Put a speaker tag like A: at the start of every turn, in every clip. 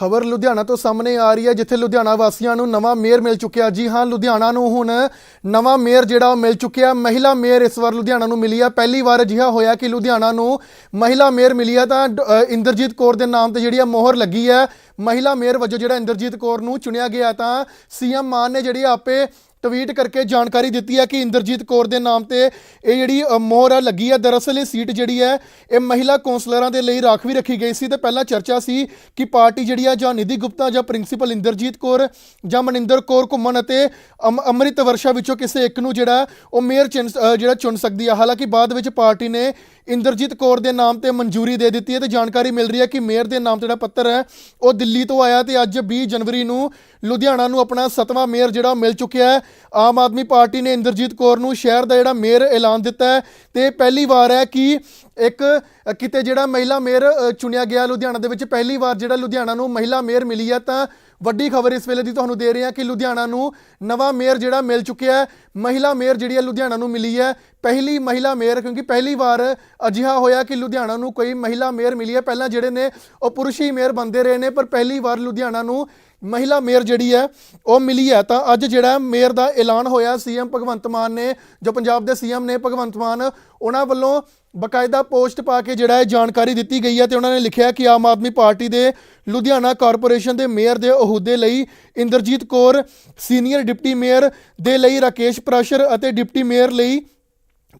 A: ਖਬਰ ਲੁਧਿਆਣਾ ਤੋਂ ਸਾਹਮਣੇ ਆ ਰਹੀ ਹੈ, ਜਿੱਥੇ ਲੁਧਿਆਣਾ ਵਾਸੀਆਂ ਨੂੰ ਨਵਾਂ ਮੇਅਰ ਮਿਲ ਚੁੱਕਿਆ। ਜੀ ਹਾਂ, ਲੁਧਿਆਣਾ ਨੂੰ ਹੁਣ ਨਵਾਂ ਮੇਅਰ ਜਿਹੜਾ ਉਹ ਮਿਲ ਚੁੱਕਿਆ ਮਹਿਲਾ ਮੇਅਰ ਇਸ ਵਾਰ ਲੁਧਿਆਣਾ ਨੂੰ ਮਿਲੀ ਆ ਪਹਿਲੀ ਵਾਰ ਅਜਿਹਾ ਹੋਇਆ ਕਿ ਲੁਧਿਆਣਾ ਨੂੰ ਮਹਿਲਾ ਮੇਅਰ ਮਿਲੀ ਆ ਤਾਂ ਡ- ਇੰਦਰਜੀਤ ਕੌਰ ਦੇ ਨਾਮ ਤੇ ਜਿਹੜੀ ਆ ਮੋਹਰ ਲੱਗੀ ਹੈ। ਮਹਿਲਾ ਮੇਅਰ ਵਜੋਂ ਜਿਹੜਾ ਇੰਦਰਜੀਤ ਕੌਰ ਨੂੰ ਚੁਣਿਆ ਗਿਆ ਤਾਂ ਸੀਐਮ ਮਾਨ ਨੇ ਜਿਹੜੀ ਆਪੇ ਟਵੀਟ ਕਰਕੇ ਜਾਣਕਾਰੀ ਦਿੱਤੀ ਹੈ ਕਿ ਇੰਦਰਜੀਤ ਕੌਰ ਦੇ ਨਾਮ ਤੇ ਇਹ ਜਿਹੜੀ ਮੋਹਰ ਆ, ਲੱਗੀ ਹੈ ਦਰਅਸਲ ਇਹ ਸੀਟ ਜਿਹੜੀ ਹੈ, ਇਹ ਮਹਿਲਾ ਕੌਂਸਲਰਾਂ ਦੇ ਲਈ ਰਾਖਵੀ ਰੱਖੀ ਗਈ ਸੀ ਤੇ ਪਹਿਲਾਂ ਚਰਚਾ ਸੀ ਕਿ ਪਾਰਟੀ ਜਿਹੜੀ ਆ ਜਾਂ ਨਿਧੀ ਗੁਪਤਾ ਜਾਂ ਪ੍ਰਿੰਸੀਪਲ ਇੰਦਰਜੀਤ ਕੌਰ ਜਾਂ ਮਨਿੰਦਰ ਕੌਰ ਘੁੰਮਣ ਅਤੇ ਅਮ- ਅੰਮ੍ਰਿਤ ਵਰਸ਼ਾ ਵਿੱਚੋਂ ਕਿਸੇ ਇੱਕ ਨੂੰ ਜਿਹੜਾ, ਉਹ ਮੇਅਰ ਚੁਣ ਜਿਹੜਾ ਚੁਣ ਸਕਦੀ ਹੈ ਹਾਲਾਂਕਿ ਬਾਅਦ ਵਿੱਚ ਪਾਰਟੀ ਨੇ ਇੰਦਰਜੀਤ ਕੌਰ ਦੇ ਨਾਮ ਤੇ ਮਨਜ਼ੂਰੀ ਦੇ ਦਿੱਤੀ ਹੈ ਤੇ ਜਾਣਕਾਰੀ ਮਿਲ ਰਹੀ ਹੈ ਕਿ ਮੇਅਰ ਦੇ ਨਾਮ ਤੇ ਜਿਹੜਾ ਪੱਤਰ ਹੈ, ਉਹ ਦਿੱਲੀ ਤੋਂ ਆਇਆ ਤੇ ਅੱਜ 20 ਜਨਵਰੀ ਨੂੰ ਲੁਧਿਆਣਾ ਨੂੰ ਆਪਣਾ ਸਤਵਾਂ ਮੇਅਰ ਜਿਹੜਾ ਉਹ ਮਿਲ ਚੁੱਕਿਆ ਹੈ। ਆਮ ਆਦਮੀ ਪਾਰਟੀ ਨੇ ਇੰਦਰਜੀਤ ਕੌਰ ਨੂੰ ਸ਼ਹਿਰ ਦਾ ਜਿਹੜਾ ਮੇਅਰ ਐਲਾਨ ਦਿੱਤਾ ਹੈ ਤੇ ਪਹਿਲੀ ਵਾਰ ਹੈ ਕਿ ਇੱਕ ਕਿਤੇ ਜਿਹੜਾ ਮਹਿਲਾ ਮੇਅਰ ਚੁਣਿਆ ਗਿਆ ਲੁਧਿਆਣਾ ਦੇ ਵਿੱਚ। ਪਹਿਲੀ ਵਾਰ ਜਿਹੜਾ ਲੁਧਿਆਣਾ ਨੂੰ ਮਹਿਲਾ ਮੇਅਰ ਮਿਲੀ ਹੈ ਤਾਂ ਵੱਡੀ ਖਬਰ ਇਸ ਵੇਲੇ ਦੀ ਤੁਹਾਨੂੰ ਦੇ ਰਹੇ ਹਾਂ ਕਿ ਲੁਧਿਆਣਾ ਨੂੰ ਨਵਾਂ ਮੇਅਰ ਜਿਹੜਾ ਮਿਲ ਚੁੱਕਿਆ ਹੈ, ਮਹਿਲਾ ਮੇਅਰ ਜਿਹੜੀ ਹੈ ਲੁਧਿਆਣਾ ਨੂੰ ਮਿਲੀ ਹੈ। ਪਹਿਲੀ ਮਹਿਲਾ ਮੇਅਰ, ਕਿਉਂਕਿ ਪਹਿਲੀ ਵਾਰ ਅਜਿਹਾ ਹੋਇਆ ਕਿ ਲੁਧਿਆਣਾ ਨੂੰ ਕੋਈ ਮਹਿਲਾ ਮੇਅਰ ਮਿਲੀ ਹੈ। ਪਹਿਲਾਂ ਜਿਹੜੇ ਨੇ ਉਹ ਪੁਰਸ਼ ਹੀ ਮੇਅਰ ਬੰਦੇ ਰਹੇ ਨੇ, ਪਰ ਪਹਿਲੀ ਵਾਰ ਲੁਧਿਆਣਾ ਨੂੰ ਮਹਿਲਾ ਮੇਅਰ ਜਿਹੜੀ ਹੈ ਉਹ ਮਿਲੀ ਹੈ। ਤਾਂ ਅੱਜ ਜਿਹੜਾ ਮੇਅਰ ਦਾ ਐਲਾਨ ਹੋਇਆ ਸੀਐਮ ਭਗਵੰਤ ਮਾਨ ਨੇ, ਜੋ ਪੰਜਾਬ ਦੇ ਸੀਐਮ ਨੇ ਭਗਵੰਤ ਮਾਨ, ਉਹਨਾਂ ਵੱਲੋਂ ਬਕਾਇਦਾ ਪੋਸਟ ਪਾ ਕੇ ਜਿਹੜਾ ਹੈ ਜਾਣਕਾਰੀ ਦਿੱਤੀ ਗਈ ਹੈ ਤੇ ਉਹਨਾਂ ਨੇ ਲਿਖਿਆ ਕਿ ਆਮ ਆਦਮੀ ਪਾਰਟੀ ਦੇ ਲੁਧਿਆਣਾ ਕਾਰਪੋਰੇਸ਼ਨ ਦੇ ਮੇਅਰ ਦੇ ਅਹੁਦੇ ਲਈ Inderjit Kaur, senior deputy mayor ਦੇ ਲਈ ਰਾਕੇਸ਼ ਪ੍ਰਾਸ਼ਰ ਅਤੇ ਡਿਪਟੀ ਮੇਅਰ ਲਈ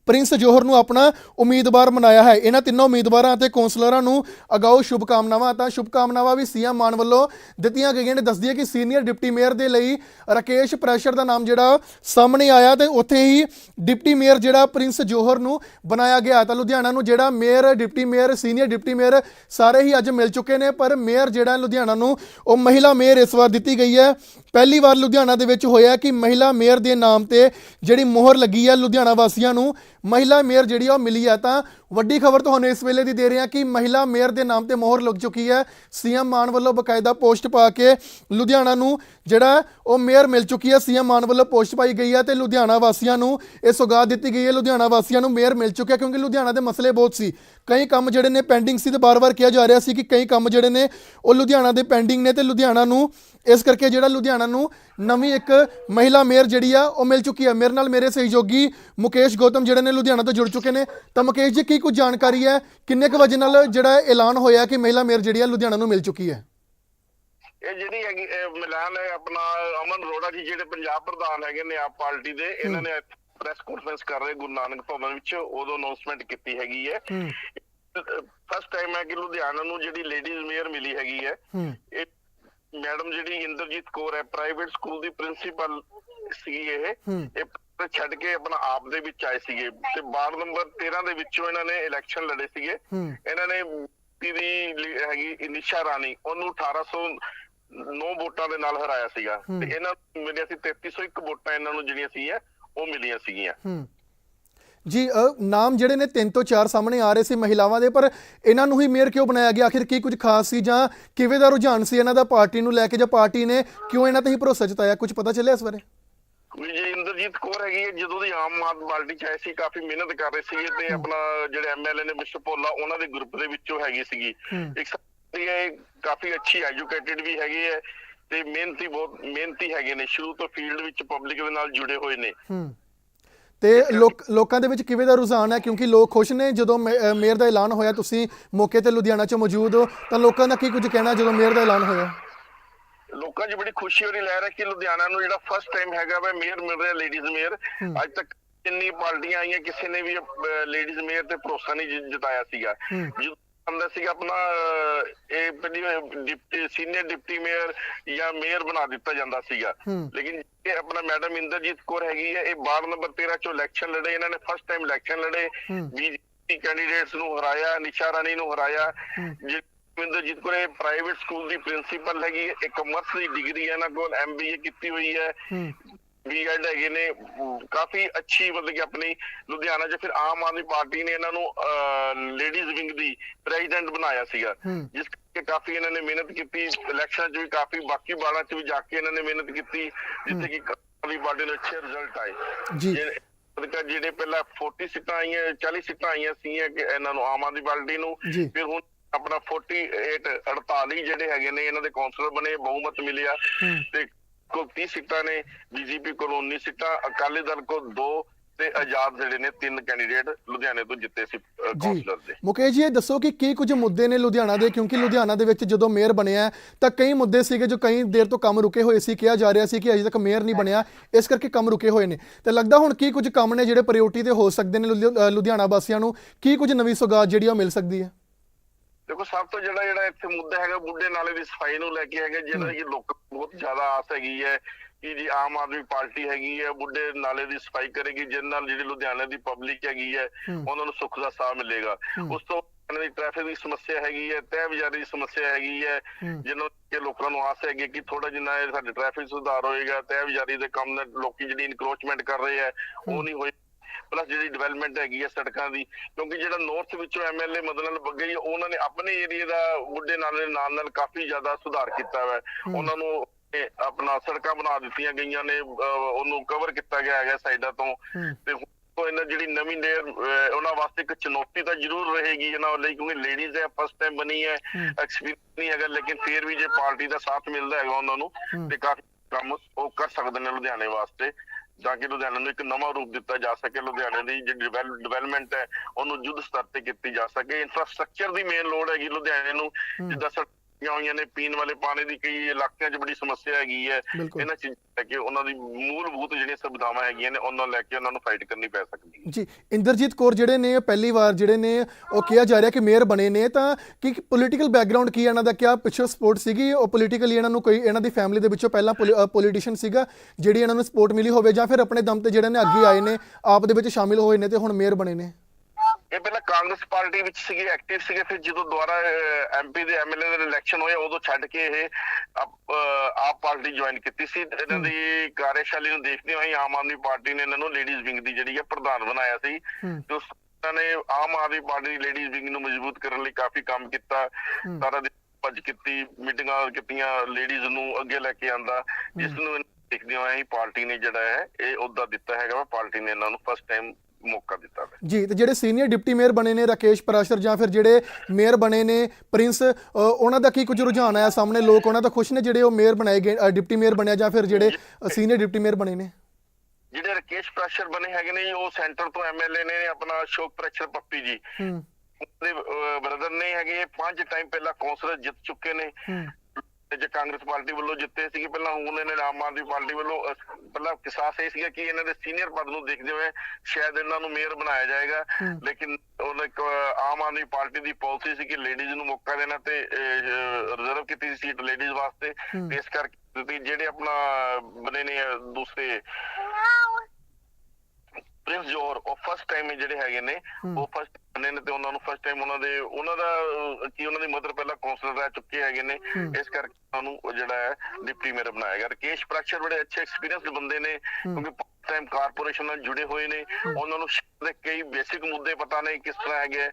A: ਪ੍ਰਿੰਸ ਜੋਹਰ ਨੂੰ ਆਪਣਾ ਉਮੀਦਵਾਰ ਬਣਾਇਆ ਹੈ। ਇਹਨਾਂ ਤਿੰਨੋਂ ਉਮੀਦਵਾਰਾਂ ਅਤੇ ਕੌਂਸਲਰਾਂ ਨੂੰ ਅਗਾਊ ਸ਼ੁਭਕਾਮਨਾਵਾਂ ਤਾਂ ਸ਼ੁਭਕਾਮਨਾਵਾਂ ਵੀ ਸੀਐਮ ਮਾਨ ਵੱਲੋਂ ਦਿੱਤੀਆਂ ਗਈਆਂ ਨੇ। ਦੱਸਦੀ ਹੈ ਕਿ ਸੀਨੀਅਰ ਡਿਪਟੀ ਮੇਅਰ ਦੇ ਲਈ ਰਾਕੇਸ਼ ਪ੍ਰੈਸ਼ਰ ਦਾ ਨਾਮ ਜਿਹੜਾ ਸਾਹਮਣੇ ਆਇਆ ਤੇ ਉੱਥੇ ਹੀ ਡਿਪਟੀ ਮੇਅਰ ਜਿਹੜਾ ਪ੍ਰਿੰਸ ਜੋਹਰ ਨੂੰ ਬਣਾਇਆ ਗਿਆ ਤਾਂ ਲੁਧਿਆਣਾ ਨੂੰ ਜਿਹੜਾ mayor, deputy mayor, senior deputy mayor ਸਾਰੇ ਹੀ ਅੱਜ ਮਿਲ ਚੁੱਕੇ ਨੇ, ਪਰ ਮੇਅਰ ਜਿਹੜਾ ਲੁਧਿਆਣਾ ਨੂੰ ਉਹ ਮਹਿਲਾ ਮੇਅਰ ਇਸ ਵਾਰ ਦਿੱਤੀ ਗਈ ਹੈ। ਪਹਿਲੀ ਵਾਰ ਲੁਧਿਆਣਾ ਦੇ ਵਿੱਚ ਹੋਇਆ ਕਿ ਮਹਿਲਾ ਮੇਅਰ ਦੇ ਨਾਮ ਤੇ ਜਿਹੜੀ ਮੋਹਰ ਲੱਗੀ ਹੈ ਲੁਧਿਆਣਾ ਵਾਸੀਆਂ ਨੂੰ। ਮਹਿਲਾ ਮੇਅਰ ਜਿਹੜੀ ਆ ਉਹ ਮਿਲੀ ਹੈ ਤਾਂ ਵੱਡੀ ਖਬਰ ਤੁਹਾਨੂੰ ਇਸ ਵੇਲੇ ਦੀ ਦੇ ਰਹੇ ਹਾਂ ਕਿ ਮਹਿਲਾ ਮੇਅਰ ਦੇ ਨਾਮ ਤੇ ਮੋਹਰ ਲੱਗ ਚੁੱਕੀ ਹੈ। ਸੀਐਮ ਮਾਨ ਵੱਲੋਂ ਬਕਾਇਦਾ ਪੋਸਟ ਪਾ ਕੇ ਲੁਧਿਆਣਾ ਨੂੰ ਜਿਹੜਾ ਉਹ ਮੇਅਰ ਮਿਲ ਚੁੱਕੀ ਹੈ, ਸੀਐਮ ਮਾਨ ਵੱਲੋਂ ਪੋਸਟ ਪਾਈ ਗਈ ਹੈ ਤੇ ਲੁਧਿਆਣਾ ਵਾਸੀਆਂ ਨੂੰ ਇਹ ਸੁਗਾਤ ਦਿੱਤੀ ਗਈ ਹੈ। ਲੁਧਿਆਣਾ ਵਾਸੀਆਂ ਨੂੰ ਮੇਅਰ ਮਿਲ ਚੁੱਕਿਆ ਕਿਉਂਕਿ ਲੁਧਿਆਣਾ ਦੇ ਮਸਲੇ ਬਹੁਤ ਸੀ। ਕਈ ਕੰਮ ਜਿਹੜੇ ਨੇ ਪੈਂਡਿੰਗ ਸੀ ਤੇ ਬਾਰ-ਬਾਰ ਕਿਹਾ ਜਾ ਰਿਹਾ ਸੀ ਕਿ ਕਈ ਕੰਮ ਜਿਹੜੇ ਨੇ ਉਹ ਲੁਧਿਆਣਾ ਦੇ ਪੈਂਡਿੰਗ ਨੇ ਤੇ ਲੁਧਿਆਣਾ ਨੂੰ ਇਸ ਕਰਕੇ ਜਿਹੜਾ ਲੁਧਿਆਣਾ ਨੂੰ ਨਵੀਂ ਇੱਕ ਮਹਿਲਾ ਮੇਅਰ ਜਿਹੜੀ ਆ ਉਹ ਮਿਲ ਚੁੱਕੀ ਹੈ। ਮੇਰੇ ਨਾਲ ਮੇਰੇ ਸਹਿਯੋਗੀ ਮੁਕੇਸ਼ ਗੌਤਮ ਜਿਹੜੇ ਨੇ ਲੁਧਿਆਣਾ ਤੋਂ ਜੁੜ ਚੁੱਕੇ ਨੇ। ਤਾਂ ਮੁਕੇਸ਼ ਜੀ ਕੀ ਕੁਝ ਜਾਣਕਾਰੀ ਹੈ? ਕਿੰਨੇ ਕੁ ਵਜੇ ਨਾਲ ਜਿਹੜਾ ਐਲਾਨ ਹੋਇਆ ਕਿ ਮਹਿਲਾ ਮੇਅਰ ਜਿਹੜੀ ਆ ਲੁਧਿਆਣਾ ਨੂੰ ਮਿਲ ਚੁੱਕੀ ਹੈ?
B: ਇਹ ਜਿਹੜੀ ਹੈਗੀ ਮਿਲਾਨ ਹੈ ਆਪਣਾ ਅਮਨ ਅਰੋੜਾ ਜੀ ਜਿਹੜੇ ਪੰਜਾਬ ਪ੍ਰਧਾਨ ਹੈਗੇ ਨੇ ਆਪ ਪਾਰਟੀ ਦੇ ਇਹਨਾਂ ਨੇ ਪ੍ਰੈਸ ਕਾਨਫਰੰਸ ਕਰ ਰਹੇ ਗੁਰੂ ਨਾਨਕ ਭਵਨ ਵਿੱਚ ਉਦੋਂ ਅਨਾਉਂਸਮੈਂਟ ਕੀਤੀ ਹੈਗੀ ਹੈ।
A: ਹੂੰ।
B: ਫਸਟ ਟਾਈਮ ਹੈ ਕਿ ਲੁਧਿਆਣਾ ਨੂੰ ਜਿਹੜੀ ਲੇਡੀਜ਼ ਮੇਅਰ ਮਿਲੀ ਹੈਗੀ ਹੈ।
A: ਹੂੰ।
B: ਇਹ ਮੈਡਮ ਜਿਹੜੀ ਇੰਦਰਜੀਤ ਕੌਰ ਹੈ ਪ੍ਰਾਈਵੇਟ ਸਕੂਲ ਦੀ ਪ੍ਰਿੰਸੀਪਲ ਸੀ ਇਹ ਇਹ ਛੱਡ ਕੇ ਆਪਣਾ ਆਪ ਦੇ ਵਿੱਚ ਆਏ ਸੀਗੇ ਤੇ ਵਾਰਡ ਨੰਬਰ 13 ਦੇ ਵਿੱਚੋਂ ਇਹਨਾਂ ਨੇ ਇਲੈਕਸ਼ਨ ਲੜੇ ਸੀਗੇ। ਇਹਨਾਂ ਨੇ ਦੀ ਹੈਗੀ ਨਿਸ਼ਾ ਰਾਣੀ ਉਹਨੂੰ 1809 ਵੋਟਾਂ ਦੇ ਨਾਲ ਹਰਾਇਆ ਸੀਗਾ। ਤੇ ਇਹਨਾਂ ਨੂੰ ਮਿਲਿਆ ਸੀ 3301 ਵੋਟਾਂ ਇਹਨਾਂ ਨੂੰ ਜਿਹੜੀਆਂ ਸੀ ਉਹ ਮਿਲੀਆਂ ਸੀਗੀਆਂ।
A: ਜੀ ਨਾਮ ਜਿਹੜੇ ਨੇ ਤਿੰਨ ਤੋਂ ਚਾਰ ਸਾਹਮਣੇ ਆ ਰਹੇ ਸੀ ਮਹਿਲਾਵਾਂ ਦੇ ਪਰ ਇਹਨਾਂ ਨੂੰ ਹੀ ਮੇਅਰ ਕਿਉਂ ਬਣਾਇਆ ਗਿਆ? ਆਖਿਰ ਕੀ ਕੁਝ ਖਾਸ ਸੀ ਜਾਂ ਕਿਵੇਂ ਦਾ ਰੁਝਾਨ ਸੀ ਇਹਨਾਂ ਦਾ? ਪਾਰਟੀ ਨੂੰ ਲੈ ਕੇ ਜਾਂ ਪਾਰਟੀ ਨੇ ਕਿਉਂ ਇਹਨਾਂ ਤੇ ਹੀ ਭਰੋਸਾ ਜਤਾਇਆ? ਕੁਝ ਪਤਾ ਚੱਲਿਆ ਇਸ ਬਾਰੇ?
B: ਜੇ ਇੰਦਰਜੀਤ ਕੌਰ ਹੈਗੀ ਹੈ ਜਦੋਂ ਦੀ ਆਮ ਆਦਮੀ ਪਾਰਟੀ ਚ ਆਏ ਸੀ ਕਾਫੀ ਮਿਹਨਤ ਕਰ ਰਹੇ ਸੀਗੇ ਤੇ ਆਪਣਾ ਜਿਹੜੇ ਐਮਐਲਏ ਨੇ ਮਿਸਟਰ ਪੋਲਾ ਉਹਨਾਂ ਦੇ ਗਰੁੱਪ ਦੇ ਵਿੱਚੋਂ ਹੈਗੀ ਸੀਗੀ। ਇੱਕ ਸਾਡੀ ਇਹ ਕਾਫੀ ਅੱਛੀ ਐਜੂਕੇਟਿਡ ਵੀ ਹੈਗੀ ਹੈ ਤੇ ਮਿਹਨਤੀ ਬਹੁਤ ਮਿਹਨਤੀ ਹੈਗੇ ਨੇ ਸ਼ੁਰੂ ਤੋਂ ਫੀਲਡ ਵਿੱਚ ਪਬਲਿਕ ਦੇ ਨਾਲ ਜੁੜੇ ਹੋਏ ਨੇ।
A: ਤੇ ਲੋਕ ਲੋਕਾਂ ਦੇ ਵਿੱਚ ਕਿਵੇਂ ਦਾ ਰੁਝਾਨ ਹੈ? ਕਿਉਂਕਿ ਲੋਕ ਖੁਸ਼ ਨੇ ਜਦੋਂ ਮੇਅਰ ਦਾ ਐਲਾਨ ਹੋਇਆ ਤੁਸੀਂ ਮੌਕੇ ਤੇ ਲੁਧਿਆਣਾ 'ਚ ਮੌਜੂਦ ਹੋ ਤਾਂ ਲੋਕਾਂ ਦਾ ਕੀ ਕੁਝ ਕਹਿਣਾ ਜਦੋਂ ਮੇਅਰ ਦਾ ਐਲਾਨ ਹੋਇਆ?
B: ਲੋਕਾਂ 'ਚ ਬੜੀ ਖੁਸ਼ੀ ਹੋ ਰਹੀ ਲਹਿਰ ਹੈ ਕਿ ਲੁਧਿਆਣਾ ਨੂੰ ਜਿਹੜਾ ਫਸਟ ਟਾਈਮ ਹੈਗਾ ਵਾ ਮੇਅਰ ਮਿਲ ਰਿਹਾ ਲੇਡੀਜ਼ ਮੇਅਰ। ਅੱਜ ਤੱਕ ਇੰਨੀ ਪਾਰਟੀਆਂ ਆਈਆਂ ਕਿਸੇ ਨੇ ਵੀ ਲੇਡੀਜ਼ ਮੇਅਰ ਤੇ ਭਰੋਸਾ ਨਹੀਂ ਜਤਾਇਆ ਸੀਗਾ
A: ਹੂੰ।
B: ਜਦੋਂ ਆਉਂਦਾ ਸੀਗਾ ਆਪਣਾ ਇਹ ਪਹਿਲੀ ਡਿਪਟੀ ਸੀਨੀਅਰ ਡਿਪਟੀ ਮੇਅਰ ਜਾਂ ਮੇਅਰ ਬਣਾ ਦਿੱਤਾ ਜਾਂਦਾ ਸੀਗਾ। ਲੇਕਿਨ ਇਹ ਆਪਣਾ ਮੈਡਮ ਇੰਦਰਜੀਤ ਕੌਰ ਹੈਗੀ ਹੈ ਇਹ ਵਾਰਡ ਨੰਬਰ 13 ਚੋਂ ਇਲੈਕਸ਼ਨ ਲੜੇ ਇਹਨਾਂ ਨੇ ਫਸਟ ਟਾਈਮ ਇਲੈਕਸ਼ਨ ਲੜੇ। ਬੀਜੇਪੀ ਕੈਂਡੀਡੇਟਸ ਨੂੰ ਹਰਾਇਆ ਨਿਸ਼ਾ ਰਾਣੀ ਨੂੰ ਹਰਾਇਆ ਇੰਦਰਜੀਤ ਕੌਰ ਇਹ ਪ੍ਰਾਈਵੇਟ ਸਕੂਲ ਦੀ ਪ੍ਰਿੰਸੀਪਲ ਹੈਗੀ ਹੈ ਇੱਕ ਕਮਰਸ ਦੀ ਡਿਗਰੀ ਹੈ ਇਹਨਾਂ ਕੋਲ ਐਮਬੀਏ ਕੀਤੀ ਹੋਈ ਹੈ ਬੀਐਡ ਹੈਗੇ ਨੇ ਕਾਫੀ ਅੱਛੀ ਮਤਲਬ ਕਿ ਆਪਣੀ ਲੁਧਿਆਣਾ 'ਚ ਫਿਰ ਆਮ ਆਦਮੀ ਪਾਰਟੀ ਨੇ ਇਹਨਾਂ ਨੂੰ ਲੇਡੀਜ਼ ਵਿੰਗ ਦੀ ਪ੍ਰੈਜ਼ੀਡੈਂਟ ਬਣਾਇਆ ਸੀਗਾ। ਜਿਸ ਕਰਕੇ ਕਾਫੀ ਇਹਨਾਂ ਨੇ ਮਿਹਨਤ ਕੀਤੀ ਇਲੈਕਸ਼ਨ 'ਚ ਵੀ ਕਾਫੀ ਬਾਕੀ ਬਾੜਾਂ 'ਚ ਵੀ ਜਾ ਕੇ ਇਹਨਾਂ ਨੇ ਮਿਹਨਤ ਕੀਤੀ ਜਿੱਥੇ ਕਿ ਕਾਫੀ ਪਾਰਟੀ ਨੂੰ ਅੱਛੇ ਰਿਜ਼ਲਟ ਆਏ
A: ਜੀ।
B: ਕਿ ਜਿਹੜੇ ਪਹਿਲਾਂ 40 ਸੀਟਾਂ ਆਈਆਂ 40 ਸੀਟਾਂ ਆਈਆਂ ਸੀ ਕਿ ਇਹਨਾਂ ਨੂੰ ਆਮ ਆਦਮੀ ਪਾਰਟੀ ਨੂੰ। ਫਿਰ ਹੁਣ ਆਪਣਾ 48 48 ਜਿਹੜੇ ਹੈਗੇ ਨੇ ਇਹਨਾਂ ਦੇ ਕੌਂਸਲਰ ਬਣੇ ਬਹੁਮਤ ਮਿਲਿਆ। ਤੇ ਕੋਲ 30 ਸੀਟਾਂ ਨੇ ਬੀਜੇਪੀ ਕੋਲ 19 ਸੀਟਾਂ ਅਕਾਲੀ ਦਲ ਕੋਲ 2 ਤੇ ਆਜ਼ਾਦ ਜਿਹੜੇ ਨੇ ਤਿੰਨ ਕੈਂਡੀਡੇਟ ਲੁਧਿਆਣੇ ਤੋਂ ਜਿੱਤੇ ਸੀ ਕੌਂਸਲਰ ਦੇ।
A: ਮੁਕੇਸ਼ ਜੀ ਇਹ ਦੱਸੋ ਕਿ ਕੀ ਕੁਝ ਮੁੱਦੇ ਨੇ ਲੁਧਿਆਣਾ ਦੇ? ਕਿਉਂਕਿ ਲੁਧਿਆਣਾ ਦੇ ਵਿੱਚ ਜਦੋਂ ਮੇਅਰ ਬਣਿਆ ਤਾਂ ਕਈ ਮੁੱਦੇ ਸੀਗੇ ਜੋ ਕਈ ਦੇਰ ਤੋਂ ਕੰਮ ਰੁਕੇ ਹੋਏ ਸੀ ਕਿਹਾ ਜਾ ਰਿਹਾ ਸੀ ਕਿ ਅਜੇ ਤੱਕ ਮੇਅਰ ਨਹੀਂ ਬਣਿਆ ਇਸ ਕਰਕੇ ਕੰਮ ਰੁਕੇ ਹੋਏ ਨੇ। ਤੇ ਲੱਗਦਾ ਹੁਣ ਕੀ ਕੁਝ ਕੰਮ ਨੇ ਜਿਹੜੇ ਪ੍ਰਾਇੋਰਟੀ ਤੇ ਹੋ ਸਕਦੇ ਨੇ ਲੁਧਿਆਣਾ ਵਾਸੀਆਂ ਨੂੰ? ਕੀ ਕੁਝ ਨਵੀਂ ਸੁਗਾਤ ਜਿਹੜੀ ਆ ਉਹ ਮਿਲ ਸਕਦੀ ਹੈ?
B: ਦੇਖੋ ਸਭ ਤੋਂ ਜਿਹੜਾ ਜਿਹੜਾ ਇੱਥੇ ਮੁੱਦਾ ਹੈਗਾ ਬੁੱਢੇ ਨਾਲੇ ਦੀ ਸਫ਼ਾਈ ਨੂੰ ਲੈ ਕੇ ਹੈਗਾ ਜਿਹੜਾ ਕਿ ਲੋਕ ਬਹੁਤ ਜ਼ਿਆਦਾ ਆਸ ਹੈਗੀ ਹੈ ਕਿ ਜੀ ਆਮ ਆਦਮੀ ਪਾਰਟੀ ਹੈਗੀ ਹੈ ਬੁੱਢੇ ਨਾਲੇ ਦੀ ਸਫ਼ਾਈ ਕਰੇਗੀ ਜਿਸ ਨਾਲ ਜਿਹੜੀ ਲੁਧਿਆਣੇ ਦੀ ਪਬਲਿਕ ਹੈਗੀ ਹੈ। ਉਹਨਾਂ ਨੂੰ ਸੁੱਖ ਦਾ ਸਾਹ ਮਿਲੇਗਾ। ਉਸ ਤੋਂ ਦੀ ਟ੍ਰੈਫਿਕ ਦੀ ਸਮੱਸਿਆ ਹੈਗੀ ਹੈ ਤਹਿ ਬਜ਼ਾਰੀ ਦੀ ਸਮੱਸਿਆ ਹੈਗੀ ਹੈ। ਜਿਹਨਾਂ ਕਿ ਲੋਕਾਂ ਨੂੰ ਆਸ ਹੈਗੀ ਕਿ ਥੋੜਾ ਜਿੰਨਾ ਇਹ ਸਾਡੇ ਟ੍ਰੈਫਿਕ ਸੁਧਾਰ ਹੋਏਗਾ ਤਹਿ ਬਜ਼ਾਰੀ ਦੇ ਕੰਮ ਨਾਲ ਲੋਕੀ ਜਿਹੜੀ ਇਨਕਰੋਚਮੈਂਟ ਕਰ ਰਹੇ ਹੈ ਉਹ ਨਹੀਂ ਹੋਏ ਪਲੱਸ ਜਿਹੜੀ ਡਿਵੈਲਪਮੈਂਟ ਹੈਗੀ ਹੈ ਸੜਕਾਂ ਦੀ ਕਿਉਂਕਿ ਜਿਹੜਾ ਨਾਰਥ ਵਿੱਚੋਂ ਐਮਐਲਏ ਮਦਨ ਬੱਗੇ ਉਹਨਾਂ ਨੇ ਆਪਣੇ ਏਰੀਆ ਦਾ ਬੁੱਢੇ ਨਾਲ ਨਾਲ ਨਾਲ ਕਾਫੀ ਜ਼ਿਆਦਾ ਸੁਧਾਰ ਕੀਤਾ ਹੈ ਉਹਨਾਂ ਨੂੰ ਆਪਣਾ ਸੜਕਾਂ ਬਣਾ ਦਿੱਤੀਆਂ ਗਈਆਂ ਨੇ ਉਹਨੂੰ ਕਵਰ ਕੀਤਾ ਗਿਆ ਹੈਗਾ ਸਾਈਡਾਂ ਤੋਂ। ਤੇ ਹੁਣ ਤੋਂ ਇਹਨਾਂ ਜਿਹੜੀ ਨਵੀਂ ਲੇਅਰ ਉਹਨਾਂ ਵਾਸਤੇ ਇੱਕ ਚੁਣੌਤੀ ਤਾਂ ਜ਼ਰੂਰ ਰਹੇਗੀ ਇਹਨਾਂ ਲਈ ਕਿਉਂਕਿ ਲੇਡੀਜ਼ ਹੈ ਫਸਟ ਟਾਈਮ ਬਣੀ ਹੈ। ਐਕਸਪੀਰੀਅੰਸ ਨਹੀਂ ਹੈਗਾ ਲੇਕਿਨ ਫਿਰ ਵੀ ਜੇ ਪਾਰਟੀ ਦਾ ਸਾਥ ਮਿਲਦਾ ਹੈਗਾ ਉਹਨਾਂ ਨੂੰ। ਤੇ ਕਾਫੀ ਕੰਮ ਉਹ ਕਰ ਸਕਦੇ ਨੇ ਲੁਧਿਆਣੇ ਵਾਸਤੇ ਤਾਂ ਕਿ ਲੁਧਿਆਣੇ ਨੂੰ ਇੱਕ ਨਵਾਂ ਰੂਪ ਦਿੱਤਾ ਜਾ ਸਕੇ। ਲੁਧਿਆਣੇ ਦੀ ਜਿਹੜੀ ਡਿਵੈਲਪਮੈਂਟ ਹੈ, ਉਹਨੂੰ ਯੁੱਧ ਸਤਰ ਤੇ ਕੀਤੀ ਜਾ ਸਕੇ। ਇਨਫਰਾਸਟ੍ਰਕਚਰ ਦੀ ਮੇਨ ਲੋੜ ਹੈਗੀ ਲੁਧਿਆਣੇ ਨੂੰ। ਜਿੱਦਾਂ ਸੜਕਾਂ ਹੋਈਆਂ ਨੇ ਪੀਣ ਵਾਲੇ ਪਾਣੀ ਦੀ ਕਈ ਇਲਾਕਿਆਂ 'ਚ ਬੜੀ ਸਮੱਸਿਆ ਹੈਗੀ ਹੈ। ਇਹਨਾਂ ਚੀਜ਼ਾਂ ਲੈ ਕੇ ਉਹਨਾਂ ਦੀ ਮੂਲਭੂਤ ਜਿਹੜੀਆਂ ਸੁਵਿਧਾਵਾਂ ਹੈਗੀਆਂ ਨੇ ਉਹਨਾਂ ਲੈ ਕੇ ਉਹਨਾਂ ਨੂੰ ਫਾਈਟ ਕਰਨੀ ਪੈ ਸਕਦੀ ਹੈ।
A: ਜੀ ਇੰਦਰਜੀਤ ਕੌਰ ਜਿਹੜੇ ਨੇ ਪਹਿਲੀ ਵਾਰ ਜਿਹੜੇ ਨੇ ਉਹ ਕਿਹਾ ਜਾ ਰਿਹਾ ਕਿ ਮੇਅਰ ਬਣੇ ਨੇ ਤਾਂ ਕੀ ਪੋਲੀਟੀਕਲ ਬੈਕਗ੍ਰਾਉਂਡ ਕੀ ਹੈ ਇਹਨਾਂ ਦਾ? ਕਿਆ ਪਿੱਛੋਂ ਸਪੋਰਟ ਸੀਗੀ? ਉਹ ਪੋਲੀਟੀਕਲੀ ਇਹਨਾਂ ਨੂੰ ਕੋਈ ਇਹਨਾਂ ਦੀ ਫੈਮਿਲੀ ਦੇ ਵਿੱਚੋਂ ਪਹਿਲਾਂ ਪੋਲੀਟੀਸ਼ੀਅਨ ਸੀਗਾ ਜਿਹੜੀ ਇਹਨਾਂ ਨੂੰ ਸਪੋਰਟ ਮਿਲੀ ਹੋਵੇ ਜਾਂ ਫਿਰ ਆਪਣੇ ਦਮ ਤੇ ਜਿਹੜੇ ਨੇ ਅੱਗੇ ਆਏ ਨੇ ਆਪ ਦੇ ਵਿੱਚ ਸ਼ਾਮਿਲ ਹੋਏ ਨੇ ਤੇ ਹੁਣ ਮੇਅਰ ਬਣੇ ਨੇ?
B: ਇਹ ਪਹਿਲਾਂ ਕਾਂਗਰਸ ਪਾਰਟੀ ਵਿੱਚ ਸੀਗੇ ਐਕਟਿਵ ਸੀਗੇ ਫਿਰ ਜਦੋਂ ਦੁਬਾਰਾ ਐਮਪੀ ਦੇ ਐਮਐਲਏ ਦੇ ਇਲੈਕਸ਼ਨ ਹੋਏ ਉਦੋਂ ਛੱਡ ਕੇ ਇਹ ਆਪ ਪਾਰਟੀ ਜੁਆਇਨ ਕੀਤੀ ਸੀ। ਇਹਨਾਂ ਦੀ ਕਾਰਜਸ਼ੈਲੀ ਨੂੰ ਦੇਖਦੇ ਹੋਏ ਆਮ ਆਦਮੀ ਪਾਰਟੀ ਨੇ ਇਹਨਾਂ ਨੂੰ ਲੇਡੀਜ਼ ਵਿੰਗ ਦੀ ਜਿਹੜੀ ਹੈ ਪ੍ਰਧਾਨ ਬਣਾਇਆ ਸੀ। ਤੇ ਉਸ ਨੇ ਆਮ ਆਦਮੀ ਪਾਰਟੀ ਦੀ ਲੇਡੀਜ਼ ਵਿੰਗ ਨੂੰ ਮਜ਼ਬੂਤ ਕਰਨ ਲਈ ਕਾਫੀ ਕੰਮ ਕੀਤਾ। ਸਾਰਾ ਦਿਨ ਭੱਜ ਕੀਤੀ ਮੀਟਿੰਗਾਂ ਕੀਤੀਆਂ ਲੇਡੀਜ਼ ਨੂੰ ਅੱਗੇ ਲੈ ਕੇ ਆਂਦਾ। ਜਿਸ ਨੂੰ ਦੇਖਦੇ ਹੋਏ ਪਾਰਟੀ ਨੇ ਜਿਹੜਾ ਹੈ ਇਹ ਅਹੁਦਾ ਦਿੱਤਾ ਹੈਗਾ ਪਾਰਟੀ ਨੇ ਇਹਨਾਂ ਨੂੰ ਫਸਟ ਟਾਈਮ ਮੌਕਾ ਦਿੱਤਾ ਹੈ
A: ਜੀ ਤੇ ਜਿਹੜੇ ਸੀਨੀਅਰ ਡਿਪਟੀ ਮੇਅਰ ਬਣੇ ਨੇ ਰਾਕੇਸ਼ ਪਰਾਸ਼ਰ ਜਾਂ ਫਿਰ ਜਿਹੜੇ ਮੇਅਰ ਬਣੇ ਨੇ ਪ੍ਰਿੰਸ ਉਹਨਾਂ ਦਾ ਕੀ ਕੁਝ ਰੁਝਾਨ ਆਇਆ ਸਾਹਮਣੇ? ਲੋਕ ਉਹਨਾਂ ਤੋਂ ਖੁਸ਼ ਨੇ ਜਿਹੜੇ ਉਹ ਮੇਅਰ ਬਣਾਏ ਗਏ ਡਿਪਟੀ ਮੇਅਰ ਬਣਿਆ ਜਾਂ ਫਿਰ ਜਿਹੜੇ ਸੀਨੀਅਰ ਡਿਪਟੀ ਮੇਅਰ ਬਣੇ ਨੇ?
B: ਜਿਹੜੇ ਰਕੇਸ਼ ਪ੍ਰੈਸ਼ਰ ਬਣੇ ਹੈਗੇ ਨੇ ਉਹ ਸੈਂਟਰ ਤੋਂ ਐਮਐਲਏ ਨੇ ਆਪਣਾ ਅਸ਼ੋਕ ਪ੍ਰੈਸ਼ਰ ਪੱਪੀ ਜੀ।
A: ਹੂੰ।
B: ਉਹਦੇ ਬ੍ਰਦਰ ਨੇ ਹੈਗੇ ਪੰਜ ਟਾਈਮ ਪਹਿਲਾਂ ਕੌਂਸਲਰ ਜਿੱਤ ਚੁੱਕੇ ਨੇ। ਤੇ ਜੇ ਕਾਂਗਰਸ ਪਾਰਟੀ ਵੱਲੋਂ ਜਿੱਤੇ ਸੀਗੇ ਪਹਿਲਾਂ ਹੁਣ ਇਹਨਾਂ ਨੇ ਆਮ ਆਦਮੀ ਪਾਰਟੀ ਵੱਲੋਂ ਅਹ, ਪਹਿਲਾਂ ਕਿਸਾਸ ਇਹ ਸੀਗਾ ਕਿ ਇਹਨਾਂ ਦੇ ਸੀਨੀਅਰ ਪਦ ਨੂੰ ਦੇਖਦੇ ਹੋਏ ਸ਼ਾਇਦ ਇਹਨਾਂ ਨੂੰ ਮੇਅਰ ਬਣਾਇਆ ਜਾਏਗਾ। ਲੇਕਿਨ ਉਹਨਾਂ ਇੱਕ ਅਹ, ਆਮ ਆਦਮੀ ਪਾਰਟੀ ਦੀ ਪਾਲਿਸੀ ਸੀ ਕਿ ਲੇਡੀਜ਼ ਨੂੰ ਮੌਕਾ ਦੇਣਾ ਤੇ ਰਿਜ਼ਰਵ ਕੀਤੀ ਸੀਟ ਲੇਡੀਜ਼ ਵਾਸਤੇ। ਤੇ ਇਸ ਕਰਕੇ ਤੇ ਜਿਹੜੇ ਆਪਣਾ ਬਣੇ ਨੇ ਅਹ, ਦੂਸਰੇ ਪ੍ਰਿੰਸ ਜੋਹਰ ਉਹ ਫਸਟ ਟਾਈਮ ਜਿਹੜੇ ਹੈਗੇ ਨੇ। ਉਹ ਫਸਟ ਨੇ ਤੇ ਉਹਨਾਂ ਨੂੰ ਫਸਟ ਟਾਈਮ ਉਹਨਾਂ ਦੇ ਉਹਨਾਂ ਦਾ ਕੀ ਉਹਨਾਂ ਦੀ ਮਦਰ ਪਹਿਲਾਂ ਕੌਂਸਲਰ ਰਹਿ ਚੁੱਕੇ ਹੈਗੇ ਨੇ। ਇਸ ਕਰਕੇ ਉਹਨਾਂ ਨੂੰ ਜਿਹੜਾ ਹੈ ਡਿਪਟੀ ਮੇਅਰ ਬਣਾਇਆ ਗਿਆ ਰਕੇਸ਼ ਪ੍ਰੈਸ਼ਰ ਬੜੇ ਅੱਛੇ ਐਕਸਪੀਰੀਅੰਸ ਬੰਦੇ ਨੇ ਕਿਉਂਕਿ ਟਾਈਮ ਕਾਰਪੋਰੇਸ਼ਨ ਨਾਲ ਜੁੜੇ ਹੋਏ ਨੇ ਉਹਨਾਂ ਨੂੰ ਦੇ ਕਈ ਬੇਸਿਕ ਮੁੱਦੇ ਪਤਾ ਨੇ ਕਿਸ ਤਰ੍ਹਾਂ ਹੈਗੇ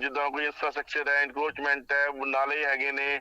B: ਜਿੱਦਾਂ ਕੋਈ ਇਨਫਰਾਸਟ੍ਰਕਚਰ ਹੈ ਇਨਕਰੋਚਮੈਂਟ ਹੈ ਨਾਲੇ ਹੈਗੇ ਨੇ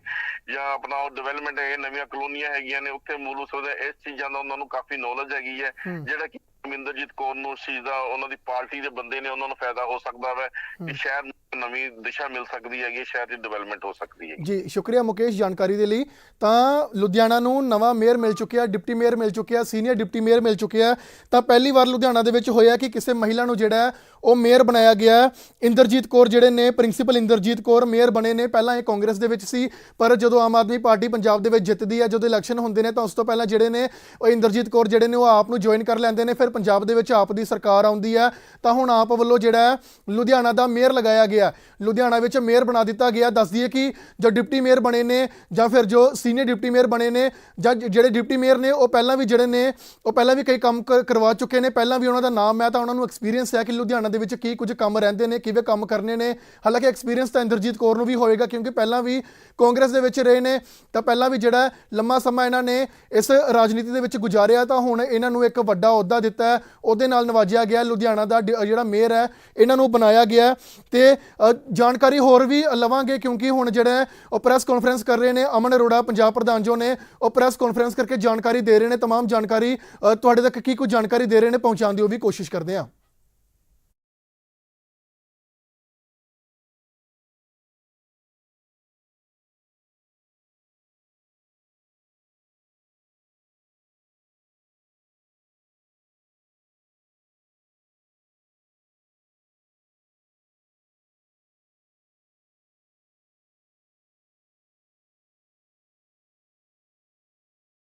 B: ਜਾਂ ਆਪਣਾ ਉਹ ਡਿਵੈਲਪਮੈਂਟ ਹੈ ਨਵੀਆਂ ਕਲੋਨੀਆਂ ਹੈਗੀਆਂ ਨੇ ਉੱਥੇ ਮੂਲ ਸੁਵਿਧਾ ਇਸ ਚੀਜ਼ਾਂ ਦਾ ਉਹਨਾਂ ਨੂੰ ਕਾਫੀ ਨੌਲੇਜ ਹੈਗੀ ਹੈ
A: ਹੂੰ।
B: ਜਿਹੜਾ ਕਿ ਮਿੰਦਰਜੀਤ ਕੌਰ ਨੂੰ ਉਸ ਚੀਜ਼ ਦਾ ਉਹਨਾਂ ਦੀ ਪਾਰਟੀ ਦੇ ਬੰਦੇ ਨੇ ਉਹਨਾਂ ਨੂੰ ਫਾਇਦਾ ਹੋ ਸਕਦਾ ਹੈ। ਕਿ ਸ਼ਹਿਰ ਨੂੰ ਨਵੀਂ ਦਿਸ਼ਾ ਮਿਲ ਸਕਦੀ ਹੈਗੀ ਸ਼ਹਿਰ ਦੀ ਡਿਵੈਲਪਮੈਂਟ ਹੋ ਸਕਦੀ ਹੈ।
A: ਜੀ ਸ਼ੁਕਰੀਆ ਮੁਕੇਸ਼ ਜਾਣਕਾਰੀ ਦੇ ਲਈ। ਤਾਂ ਲੁਧਿਆਣਾ ਨੂੰ ਨਵਾਂ ਮੇਅਰ ਮਿਲ ਚੁੱਕਿਆ ਡਿਪਟੀ ਮੇਅਰ ਮਿਲ ਚੁੱਕਿਆ ਸੀਨੀਅਰ ਡਿਪਟੀ ਮੇਅਰ ਮਿਲ ਚੁੱਕਿਆ। ਤਾਂ ਪਹਿਲੀ ਵਾਰ ਲੁਧਿਆਣਾ ਦੇ ਵਿੱਚ ਹੋਇਆ ਕਿ ਕਿਸੇ ਮਹਿਲਾ ਨੂੰ ਜਿਹੜਾ ਉਹ ਮੇਅਰ ਬਣਾਇਆ ਗਿਆ ਇੰਦਰਜੀਤ ਕੌਰ ਜਿਹੜੇ ਨੇ, ਪ੍ਰਿੰਸੀਪਲ ਇੰਦਰਜੀਤ ਕੌਰ ਮੇਅਰ ਬਣੇ ਨੇ। ਪਹਿਲਾਂ ਇਹ ਕਾਂਗਰਸ ਦੇ ਵਿੱਚ ਸੀ, ਪਰ ਜਦੋਂ ਆਮ ਆਦਮੀ ਪਾਰਟੀ ਪੰਜਾਬ ਦੇ ਵਿੱਚ ਜਿੱਤਦੀ ਹੈ, ਜਦੋਂ ਇਲੈਕਸ਼ਨ ਹੁੰਦੇ ਨੇ ਤਾਂ ਉਸ ਤੋਂ ਪਹਿਲਾਂ ਜਿਹੜੇ ਨੇ, ਉਹ ਇੰਦਰਜੀਤ ਕੌਰ ਜਿਹੜੇ ਨੇ, ਉਹ ਆਪ ਨੂੰ ਜੁਆਇਨ ਕਰ ਲੈਂਦੇ ਨੇ। ਫਿਰ ਪੰਜਾਬ ਦੇ ਵਿੱਚ ਆਪ ਦੀ ਸਰਕਾਰ ਆਉਂਦੀ ਹੈ। ਤਾਂ ਹੁਣ ਆਪ ਵੱਲੋਂ ਜਿਹੜਾ ਲੁਧਿਆਣਾ ਦਾ ਮੇਅਰ ਲਗਾਇਆ ਗਿਆ ਲੁਧਿਆਣਾ ਵਿੱਚ ਮੇਅਰ ਬਣਾ ਦਿੱਤਾ ਗਿਆ। ਦੱਸ ਦਈਏ ਕਿ ਜੋ ਡਿਪਟੀ ਮੇਅਰ ਬਣੇ ਨੇ ਜਾਂ ਫਿਰ ਜੋ ਸੀਨੀਅਰ ਡਿਪਟੀ ਮੇਅਰ ਬਣੇ ਨੇ ਜਾਂ ਜਿਹੜੇ ਡਿਪਟੀ ਮੇਅਰ ਨੇ, ਉਹ ਪਹਿਲਾਂ ਵੀ ਜਿਹੜੇ ਨੇ, ਉਹ ਪਹਿਲਾਂ ਵੀ ਕਈ ਕੰਮ ਕ- ਕਰਵਾ ਚੁੱਕੇ ਨੇ। ਪਹਿਲਾਂ ਵੀ ਉਹਨਾਂ ਦਾ ਨਾਮ ਹੈ ਤਾਂ ਉਹਨਾਂ ਨੂੰ ਐਕਸਪੀਰੀਅੰਸ ਹੈ ਕਿ ਲੁਧਿਆਣਾ ਦੇ ਵਿੱਚ ਕੀ ਕੁਝ ਕੰਮ ਰਹਿੰਦੇ ਨੇ ਕਿਵੇਂ ਕੰਮ ਕਰਨੇ ਨੇ ਹਾਲਾਂਕਿ ਐਕਸਪੀਰੀਅੰਸ ਤਾਂ ਇੰਦਰਜੀਤ ਕੌਰ ਨੂੰ ਵੀ ਹੋਏਗਾ ਕਿਉਂਕਿ ਪਹਿਲਾਂ ਵੀ ਕਾਂਗਰਸ ਦੇ ਵਿੱਚ ਰਹੇ ਨੇ ਤਾਂ ਪਹਿਲਾਂ ਵੀ ਜਿਹੜਾ ਲੰਮਾ ਸਮਾਂ ਇਹਨਾਂ ਨੇ ਇਸ ਰਾਜਨੀਤੀ ਦੇ ਵਿੱਚ ਗੁਜ਼ਾਰਿਆ ਤਾਂ ਹੁਣ ਇਹਨਾਂ ਨੂੰ ਇੱਕ ਵੱਡਾ ਅਹੁਦਾ ਦਿੱਤਾ ਹੈ ਉਹਦੇ ਨਾਲ ਨਵਾਜਿਆ ਗਿਆ ਲੁਧਿਆਣਾ ਦਾ ਡ- ਜਿਹੜਾ ਮੇਅਰ ਹੈ ਇਹਨਾਂ ਨੂੰ ਬਣਾਇਆ ਗਿਆ ਹੈ ਤੇ ਅ, ਜਾਣਕਾਰੀ ਹੋਰ ਵੀ ਲਵਾਂਗੇ ਕਿਉਂਕਿ ਹੁਣ ਜਿਹੜਾ ਹੈ ਉਹ ਪ੍ਰੈਸ ਕਾਨਫਰੰਸ ਕਰ ਰਹੇ ਨੇ ਅਮਨ ਅਰੋੜਾ ਪੰਜਾਬ ਪ੍ਰਧਾਨ ਜੋ ਨੇ ਉਹ ਪ੍ਰੈਸ ਕਾਨਫਰੰਸ ਕਰਕੇ ਜਾਣਕਾਰੀ ਦੇ ਰਹੇ ਨੇ तमाम ਜਾਣਕਾਰੀ ਅ, ਤੁਹਾਡੇ ਤੱਕ ਕੀ ਕੁਝ ਜਾਣਕਾਰੀ ਦੇ ਰਹੇ ਨੇ ਪਹੁੰਚਾਉਣ ਦੀ ਉਹ ਵੀ ਕੋਸ਼ਿਸ਼ ਕਰਦੇ ਹਾਂ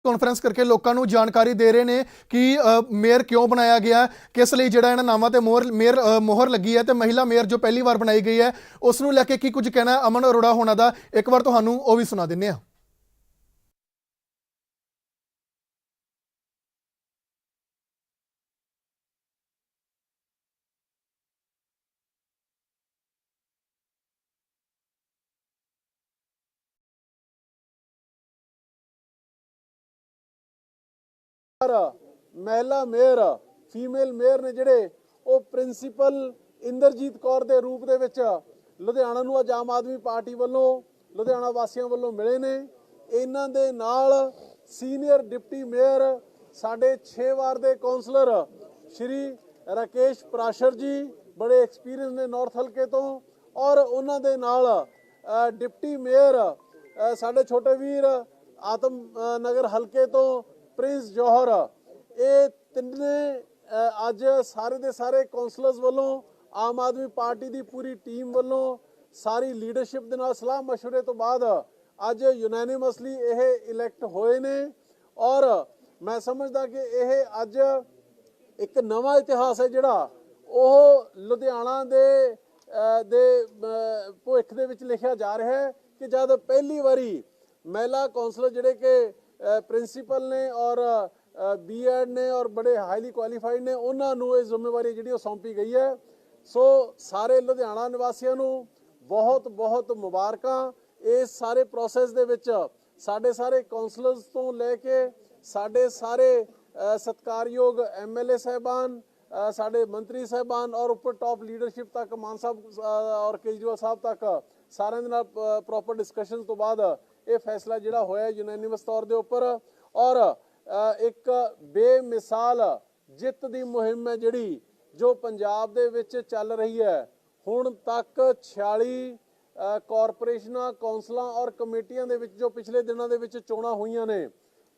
A: ਕਾਨਫਰੰਸ ਕਰਕੇ ਲੋਕਾਂ ਨੂੰ ਜਾਣਕਾਰੀ ਦੇ ਰਹੇ ਨੇ ਕਿ ਮੇਅਰ ਕਿਉਂ ਬਣਾਇਆ ਗਿਆ, ਕਿਸ ਲਈ ਜਿਹੜਾ ਇਹਨਾਂ ਨਾਵਾਂ ਤੇ ਮੋਹਰ ਮੇਅਰ ਮੋਹਰ ਲੱਗੀ ਹੈ ਤੇ ਮਹਿਲਾ ਮੇਅਰ ਜੋ ਪਹਿਲੀ ਵਾਰ ਬਣਾਈ ਗਈ ਹੈ ਉਸ ਨੂੰ ਲੈ ਕੇ ਕੀ ਕੁਝ ਕਹਿਣਾ ਅਮਨ ਅਰੋੜਾ ਹੋਣਾ ਦਾ, ਇੱਕ ਵਾਰ ਤੁਹਾਨੂੰ ਉਹ ਵੀ ਸੁਣਾ ਦਿੰਨੇ ਆ
C: ਮਹਿਲਾ, ਮੇਅਰ, ਫੀਮੇਲ, ਮੇਅਰ ਨੇ ਜਿਹੜੇ ਉਹ ਪ੍ਰਿੰਸੀਪਲ ਇੰਦਰਜੀਤ ਕੌਰ ਦੇ ਰੂਪ ਦੇ ਵਿੱਚ ਲੁਧਿਆਣਾ ਨੂੰ ਅੱਜ ਆਮ ਆਦਮੀ ਪਾਰਟੀ ਵੱਲੋਂ ਲੁਧਿਆਣਾ ਵਾਸੀਆਂ ਵੱਲੋਂ ਮਿਲੇ ਨੇ। ਇਹਨਾਂ ਦੇ ਨਾਲ ਸੀਨੀਅਰ ਡਿਪਟੀ ਮੇਅਰ, ਸਾਡੇ 6 ਵਾਰ ਦੇ ਕਾਉਂਸਲਰ ਸ਼੍ਰੀ ਰਾਕੇਸ਼ ਪ੍ਰਾਸ਼ਰ ਜੀ, ਬੜੇ ਐਕਸਪੀਰੀਅੰਸ ਨੇ ਨਾਰਥ ਹਲਕੇ ਤੋਂ ਔਰ ਉਹਨਾਂ ਦੇ ਨਾਲ ਡਿਪਟੀ ਮੇਅਰ ਸਾਡੇ ਛੋਟੇ ਵੀਰ ਆਤਮ ਨਗਰ ਹਲਕੇ ਤੋਂ ਪ੍ਰਿੰਸ ਜੋਹਰ ਇਹ ਤਿੰਨੇ ਅ, ਅੱਜ ਸਾਰੇ ਦੇ ਸਾਰੇ ਕਾਉਂਸਲਰਸ ਵੱਲੋਂ ਆਮ ਆਦਮੀ ਪਾਰਟੀ ਦੀ ਪੂਰੀ ਟੀਮ ਵੱਲੋਂ ਸਾਰੀ ਲੀਡਰਸ਼ਿਪ ਦੇ ਨਾਲ ਸਲਾਹ مشورے ਤੋਂ ਬਾਅਦ ਅੱਜ ਯੂਨੈਨਿਮਸਲੀ ਇਹ ਇਲੈਕਟ ਹੋਏ ਨੇ ਔਰ ਮੈਂ ਸਮਝਦਾ ਕਿ ਇਹ ਅੱਜ ਇੱਕ ਨਵਾਂ ਇਤਿਹਾਸ ਹੈ ਜਿਹੜਾ ਉਹ ਲੁਧਿਆਣਾ ਦੇ ਅ, ਦੇ ਅ, ਭਵਿੱਖ ਦੇ ਵਿੱਚ ਲਿਖਿਆ ਜਾ ਰਿਹਾ ਹੈ ਕਿ ਜਦ ਪਹਿਲੀ ਵਾਰੀ ਮਹਿਲਾ ਕਾਉਂਸਲਰ ਜਿਹੜੇ ਕਿ ਪ੍ਰਿੰਸੀਪਲ ਨੇ ਔਰ ਬੀਐਡ ਨੇ ਔਰ ਬੜੇ ਹਾਈਲੀ ਕੁਆਲੀਫਾਈਡ ਨੇ ਉਹਨਾਂ ਨੂੰ ਇਹ ਜ਼ਿੰਮੇਵਾਰੀ ਜਿਹੜੀ ਉਹ ਸੌਂਪੀ ਗਈ ਹੈ। ਸੋ ਸਾਰੇ ਲੁਧਿਆਣਾ ਨਿਵਾਸੀਆਂ ਨੂੰ ਬਹੁਤ ਬਹੁਤ ਮੁਬਾਰਕਾਂ। ਇਸ ਸਾਰੇ ਪ੍ਰੋਸੈਸ ਦੇ ਵਿੱਚ ਸਾਡੇ ਸਾਰੇ ਕਾਉਂਸਲਰਸ ਤੋਂ ਲੈ ਕੇ ਸਾਡੇ ਸਾਰੇ ਅ, ਸਤਿਕਾਰਯੋਗ ਐਮਐਲਏ ਸਹਿਬਾਨ ਅ, ਸਾਡੇ ਮੰਤਰੀ ਸਹਿਬਾਨ ਔਰ ਉੱਪਰ ਟਾਪ ਲੀਡਰਸ਼ਿਪ ਤੱਕ ਮਾਨ ਸਾਹਿਬ ਔਰ ਕੇਜਰੀਵਾਲ ਸਾਹਿਬ ਤੱਕ ਸਾਰਿਆਂ ਦੇ ਨਾਲ ਪ੍ਰੋਪਰ ਡਿਸਕਸ਼ਨ ਤੋਂ ਬਾਅਦ ਇਹ ਫੈਸਲਾ ਜਿਹੜਾ ਹੋਇਆ ਯੂਨੈਨਿਮਸ ਤੌਰ ਦੇ ਉੱਪਰ ਔਰ ਇੱਕ ਬੇਮਿਸਾਲ ਜਿੱਤ ਦੀ ਮੁਹਿੰਮ ਹੈ ਜਿਹੜੀ ਜੋ ਪੰਜਾਬ ਦੇ ਵਿੱਚ ਚੱਲ ਰਹੀ ਹੈ। ਹੁਣ ਤੱਕ 46 ਕਾਰਪੋਰੇਸ਼ਨਾਂ, ਕੌਂਸਲਾਂ ਔਰ ਕਮੇਟੀਆਂ ਦੇ ਵਿੱਚ ਜੋ ਪਿਛਲੇ ਦਿਨਾਂ ਦੇ ਵਿੱਚ ਚੋਣਾਂ ਹੋਈਆਂ ਨੇ,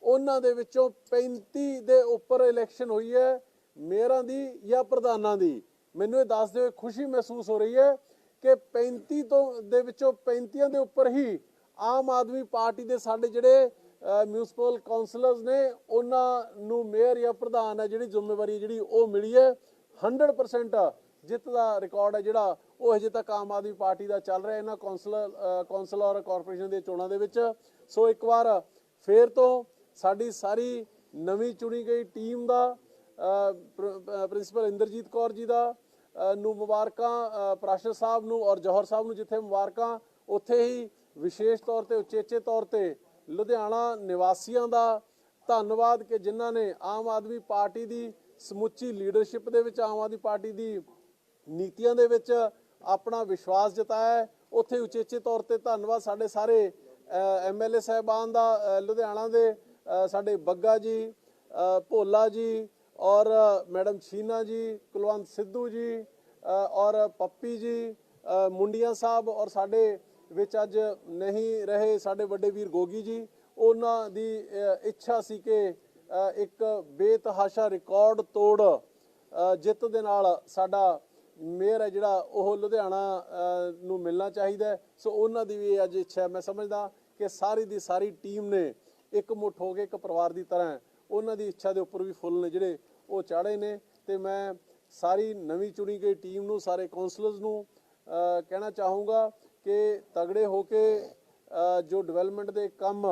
C: ਉਹਨਾਂ ਦੇ ਵਿੱਚੋਂ 35 ਦੇ ਉੱਪਰ ਇਲੈਕਸ਼ਨ ਹੋਈ ਹੈ, ਮੇਅਰਾਂ ਦੀ ਜਾਂ ਪ੍ਰਧਾਨਾਂ ਦੀ। ਮੈਨੂੰ ਇਹ ਦੱਸਦੇ ਹੋਏ ਖੁਸ਼ੀ ਮਹਿਸੂਸ ਹੋ ਰਹੀ ਹੈ ਕਿ 35 ਤੋਂ ਦੇ ਵਿੱਚੋਂ 35 ਦੇ ਉੱਪਰ ਹੀ ਆਮ ਆਦਮੀ ਪਾਰਟੀ ਦੇ ਸਾਡੇ ਜਿਹੜੇ ਮਿਊਨਿਸਪਲ ਕਾਉਂਸਲਰਸ ਨੇ ਉਹਨਾਂ ਨੂੰ ਮੇਅਰ ਜਾਂ ਪ੍ਰਧਾਨ ਹੈ ਜਿਹੜੀ ਜ਼ਿੰਮੇਵਾਰੀ ਜਿਹੜੀ ਉਹ ਮਿਲੀ ਹੈ। 100% ਜਿੱਤ ਦਾ ਰਿਕਾਰਡ ਹੈ ਜਿਹੜਾ ਉਹ ਹਜੇ ਤੱਕ ਆਮ ਆਦਮੀ ਪਾਰਟੀ ਦਾ ਚੱਲ ਰਿਹਾ ਇਹਨਾਂ ਕੌਂਸਲਰ ਅ, ਔਰ ਕਾਰਪੋਰੇਸ਼ਨ ਦੀਆਂ ਚੋਣਾਂ ਦੇ ਵਿੱਚ। ਸੋ ਇੱਕ ਵਾਰ ਫੇਰ ਤੋਂ ਸਾਡੀ ਸਾਰੀ ਨਵੀਂ ਚੁਣੀ ਗਈ ਟੀਮ ਦਾ ਪ੍ਰਿੰਸੀਪਲ ਇੰਦਰਜੀਤ ਕੌਰ ਜੀ ਦਾ ਨੂੰ ਮੁਬਾਰਕਾਂ ਪ੍ਰਾਸ਼ਰ ਸਾਹਿਬ ਨੂੰ ਔਰ ਜੌਹਰ ਸਾਹਿਬ ਨੂੰ ਜਿੱਥੇ ਮੁਬਾਰਕਾਂ ਉੱਥੇ ਹੀ ਵਿਸ਼ੇਸ਼ ਤੌਰ ਤੇ, ਉਚੇਚੇ ਤੌਰ ਤੇ ਲੁਧਿਆਣਾ ਨਿਵਾਸੀਆਂ ਦਾ ਧੰਨਵਾਦ ਕਿ ਜਿਨ੍ਹਾਂ ਨੇ ਆਮ ਆਦਮੀ ਪਾਰਟੀ ਦੀ ਸਮੁੱਚੀ ਲੀਡਰਸ਼ਿਪ ਦੇ ਵਿੱਚ, ਆਮ ਆਦਮੀ ਪਾਰਟੀ ਦੀ ਨੀਤੀਆਂ ਦੇ ਵਿੱਚ ਆਪਣਾ ਵਿਸ਼ਵਾਸ ਜਤਾਇਆ ਉੱਥੇ ਉਚੇਚੇ ਤੌਰ ਤੇ ਧੰਨਵਾਦ ਸਾਡੇ ਸਾਰੇ ਐਮਐਲਏ ਸਾਹਿਬਾਨ ਦਾ ਲੁਧਿਆਣਾ ਦੇ ਸਾਡੇ ਬੱਗਾ ਜੀ ਭੋਲਾ ਜੀ ਔਰ ਮੈਡਮ ਛੀਨਾ ਜੀ, ਕੁਲਵੰਤ ਸਿੱਧੂ ਜੀ ਔਰ ਪੱਪੀ ਜੀ ਮੁੰਡੀਆਂ ਸਾਹਿਬ ਔਰ ਸਾਡੇ ਵਿੱਚ ਅੱਜ ਨਹੀਂ ਰਹੇ ਸਾਡੇ ਵੱਡੇ ਵੀਰ ਗੋਗੀ ਜੀ, ਉਹਨਾਂ ਦੀ ਇੱਛਾ ਸੀ ਕਿ ਇੱਕ ਬੇਤਹਾਸ਼ਾ ਰਿਕਾਰਡ ਤੋੜ ਜਿੱਤ ਦੇ ਨਾਲ ਸਾਡਾ ਮੇਅਰ ਹੈ ਜਿਹੜਾ, ਉਹ ਲੁਧਿਆਣਾ ਨੂੰ ਮਿਲਣਾ ਚਾਹੀਦਾ ਸੋ ਉਹਨਾਂ ਦੀ ਵੀ ਅੱਜ ਇੱਛਾ ਮੈਂ ਸਮਝਦਾ ਕਿ ਸਾਰੀ ਦੀ ਸਾਰੀ ਟੀਮ ਨੇ ਇੱਕ ਮੁੱਠ ਹੋ ਕੇ ਇੱਕ ਪਰਿਵਾਰ ਦੀ ਤਰ੍ਹਾਂ ਉਹਨਾਂ ਦੀ ਇੱਛਾ ਦੇ ਉੱਪਰ ਵੀ ਫੁੱਲ ਨੇ ਜਿਹੜੇ ਉਹ ਚਾੜੇ ਨੇ। ਤੇ ਮੈਂ ਸਾਰੀ ਨਵੀਂ ਚੁਣੀ ਗਈ ਟੀਮ ਨੂੰ, ਸਾਰੇ ਕਾਉਂਸਲਰਸ ਨੂੰ ਕਹਿਣਾ ਚਾਹੂੰਗਾ ਕਿ ਤਗੜੇ ਹੋ ਕੇ ਜੋ ਡਿਵੈਲਪਮੈਂਟ ਦੇ ਕੰਮ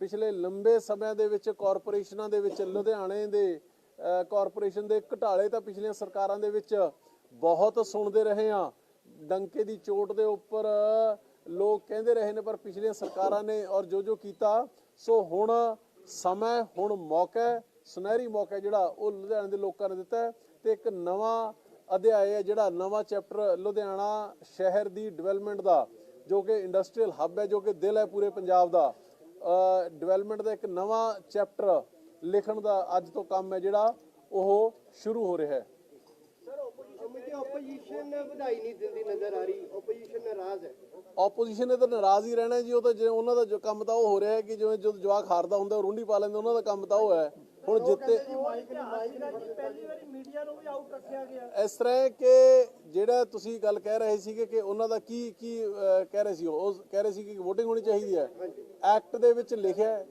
C: ਪਿਛਲੇ ਲੰਬੇ ਸਮਿਆਂ ਦੇ ਵਿੱਚ ਕਾਰਪੋਰੇਸ਼ਨਾਂ ਦੇ ਵਿੱਚ ਲੁਧਿਆਣੇ ਦੇ ਅ, ਕਾਰਪੋਰੇਸ਼ਨ ਦੇ ਘਟਾਲੇ ਤਾਂ ਪਿਛਲੀਆਂ ਸਰਕਾਰਾਂ ਦੇ ਵਿੱਚ ਬਹੁਤ ਸੁਣਦੇ ਰਹੇ ਆ। ਡੰਕੇ ਦੀ ਚੋਟ ਦੇ ਉੱਪਰ ਲੋਕ ਕਹਿੰਦੇ ਰਹੇ ਨੇ ਪਰ ਪਿਛਲੀਆਂ ਸਰਕਾਰਾਂ ਨੇ ਔਰ ਜੋ ਜੋ ਕੀਤਾ ਸੋ ਹੁਣ ਸਮਾਂ ਹੁਣ ਮੌਕਾ ਸੁਨਹਿਰੀ ਮੌਕਾ ਜਿਹੜਾ ਉਹ ਲੁਧਿਆਣੇ ਦੇ ਲੋਕਾਂ ਨੇ ਦਿੱਤਾ ਹੈ ਤੇ ਇੱਕ ਨਵਾਂ ਅਧਿਆਇ ਹੈ ਜਿਹੜਾ ਨਵਾਂ ਚੈਪਟਰ ਲੁਧਿਆਣਾ ਸ਼ਹਿਰ ਦੀ ਡਿਵੈਲਪਮੈਂਟ ਦਾ ਜੋ ਕਿ ਇੰਡਸਟਰੀਅਲ ਹੱਬ ਹੈ ਜੋ ਕਿ ਦਿਲ ਹੈ ਪੂਰੇ ਪੰਜਾਬ ਦਾ। ਡਿਵੈਲਪਮੈਂਟ ਦਾ ਇੱਕ ਨਵਾਂ ਚੈਪਟਰ ਲਿਖਣ ਦਾ ਅੱਜ ਤੋਂ ਕੰਮ ਹੈ ਜਿਹੜਾ ਉਹ ਸ਼ੁਰੂ ਹੋ ਰਿਹਾ ਹੈ।
D: ਆਪੋਜੀਸ਼ਨ ਵਧਾਈ ਨਹੀਂ ਦਿੰਦੀ ਨਜ਼ਰ ਆ ਰਹੀ? ਆਪੋਜੀਸ਼ਨ ਨਾਰਾਜ਼ ਹੈ।
C: ਆਪੋਜੀਸ਼ਨ ਨੇ ਤਾਂ ਨਾਰਾਜ਼ ਹੀ ਰਹਿਣਾ ਜੀ ਉਹ ਤਾਂ ਜੇ ਉਹਨਾਂ ਦਾ ਜੋ ਕੰਮ ਤਾਂ ਉਹ ਹੋ ਰਿਹਾ ਹੈ ਕਿ ਜਿਵੇਂ ਜਦੋਂ ਜਵਾਕ ਹਾਰਦਾ ਹੁੰਦਾ ਉਹ ਰੁੰਡੀ ਪਾ ਲੈਂਦੇ ਉਹਨਾਂ ਦਾ ਕੰਮ ਤਾਂ ਉਹ ਹੈ। ਹੁਣ ਜਿੱਤੇ
D: ਪਹਿਲੀ ਵਾਰੀ ਮੀਡੀਆ ਨੂੰ ਵੀ ਆਊਟ ਰੱਖਿਆ ਗਿਆ।
C: ਇਸ ਤਰ੍ਹਾਂ ਹੈ ਕਿ ਜਿਹੜਾ ਤੁਸੀਂ ਗੱਲ ਕਹਿ ਰਹੇ ਸੀਗੇ ਕਿ ਉਹਨਾਂ ਦਾ ਕੀ ਕੀ ਕਹਿ ਰਹੇ ਸੀ ਉਹ ਕਹਿ ਰਹੇ ਸੀ ਕਿ VOTING ਹੋਣੀ ਚਾਹੀਦੀ ਹੈ। ਐਕਟ ਦੇ ਵਿੱਚ ਲਿਖਿਆ ਹੈ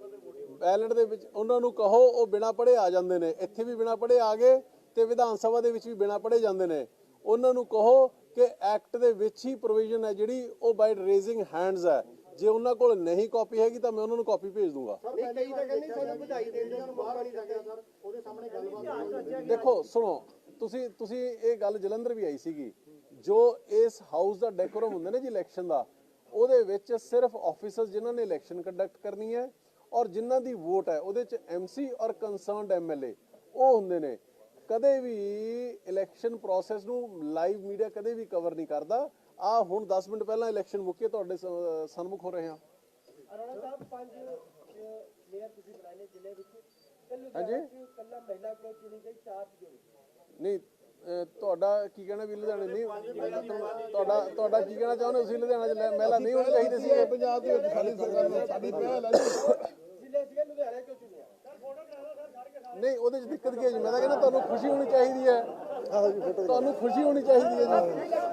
C: ਬੈਲਟ ਦੇ ਵਿੱਚ ਉਹਨਾਂ ਨੂੰ ਕਹੋ ਉਹ ਬਿਨਾ ਪੜ੍ਹੇ ਆ ਜਾਂਦੇ ਨੇ। ਇੱਥੇ ਵੀ ਬਿਨਾ ਪੜ੍ਹੇ ਆ ਗਏ ਤੇ ਵਿਧਾਨ ਸਭਾ ਦੇ ਵਿੱਚ ਵੀ ਬਿਨਾ ਪੜ੍ਹੇ ਜਾਂਦੇ ਨੇ। ਉਹਨਾਂ ਨੂੰ ਕਹੋ ਕਿ ਐਕਟ ਦੇ ਵਿੱਚ ਹੀ ਪ੍ਰੋਵੀਜ਼ਨ ਹੈ ਜਿਹੜੀ ਉਹ ਬਾਈ ਰੇਜ਼ਿੰਗ ਹੈਂਡਸ ਹੈ। ਜੇ ਉਹਨਾਂ ਕੋਲ ਨਹੀਂ ਕਾਪੀ ਹੈਗੀ ਤਾਂ ਮੈਂ ਉਹਨਾਂ ਨੂੰ ਕਾਪੀ ਭੇਜ ਦੂੰਗਾ।
D: ਨਹੀਂ ਕਈ ਤਾਂ ਕਹਿੰਦੇ ਸਾਨੂੰ ਵਧਾਈ ਦੇਣ ਦਾ ਮੌਕਾ ਨਹੀਂ ਲੱਗਿਆ ਸਰ। ਉਹਦੇ ਸਾਹਮਣੇ ਗੱਲਬਾਤ
C: ਦੇਖੋ ਸੁਣੋ ਤੁਸੀਂ ਤੁਸੀਂ ਇਹ ਗੱਲ ਜਲੰਧਰ ਵੀ ਆਈ ਸੀਗੀ। ਜੋ ਇਸ ਹਾਊਸ ਦਾ ਡੈਕੋਰਮ ਹੁੰਦਾ ਨਾ ਜੀ ਇਲੈਕਸ਼ਨ ਦਾ ਉਹਦੇ ਵਿੱਚ ਸਿਰਫ ਆਫੀਸਰਸ ਜਿਨ੍ਹਾਂ ਨੇ ਇਲੈਕਸ਼ਨ ਕੰਡਕਟ ਕਰਨੀ ਹੈ ਔਰ ਜਿਨ੍ਹਾਂ ਦੀ ਵੋਟ ਹੈ ਉਹਦੇ ਚ ਐਮਸੀ ਔਰ ਕੰਸਰਨਡ ਐਮਐਲਏ ਉਹ ਹੁੰਦੇ ਨੇ। ਕਦੇ ਵੀ ਇਲੈਕਸ਼ਨ ਪ੍ਰੋਸੈਸ ਨੂੰ ਲਾਈਵ ਮੀਡੀਆ ਕਦੇ ਵੀ ਕਵਰ ਨਹੀਂ ਕਰਦਾ। ਆ ਹੁਣ 10 ਮਿੰਟ ਪਹਿਲਾਂ ਇਲੈਕਸ਼ਨ ਮੁੱਕੇ ਤੁਹਾਡੇ ਸਨਮੁਖ ਹੋ ਰਹੇ ਹਾਂ।
D: ਅਰੋੜਾ ਸਾਹਿਬ ਪੰਜ ਮੇਅਰ ਤੁਸੀਂ ਬਣਾਏ ਨੇ ਜ਼ਿਲ੍ਹੇ ਵਿੱਚ।
C: ਹਾਂਜੀ।
D: ਕੱਲਾ ਮਹਿਲਾ ਕਿਉਂ ਚੁਣੀ ਗਈ ਚਾਰ ਚੁਣੀ
C: ਨਹੀਂ ਤੁਹਾਡਾ ਕੀ ਕਹਿਣਾ ਵੀ ਲੁਧਿਆਣੇ ਨਹੀਂ? ਤੁਹਾਡਾ ਤੁਹਾਡਾ ਕੀ ਕਹਿਣਾ ਚਾਹੁੰਦੇ? ਤੁਸੀਂ ਲੁਧਿਆਣਾ ਚ ਮਹਿਲਾ ਨਹੀਂ ਹੋਣੀ ਚਾਹੀਦੀ ਸੀ? ਪੰਜਾਬ ਦੇ ਵਿੱਚ ਸਾਡੀ ਸਰਕਾਰ ਸਾਡੀ ਪਹਿਲ ਹੈ
D: ਜ਼ਿਲ੍ਹੇ ਸੀਗੇ ਲੁਧਿਆਣਾ ਕਿਉਂ ਚੁਣਿਆ।
C: ਨਹੀਂ ਉਹਦੇ ਚ ਦਿੱਕਤ ਕੀ ਹੈ ਜੀ? ਮੈਂ ਤਾਂ ਕਹਿੰਦਾ ਤੁਹਾਨੂੰ ਖੁਸ਼ੀ ਹੋਣੀ ਚਾਹੀਦੀ ਹੈ। ਤੁਹਾਨੂੰ ਖੁਸ਼ੀ ਹੋਣੀ ਚਾਹੀਦੀ ਹੈ ਜੀ।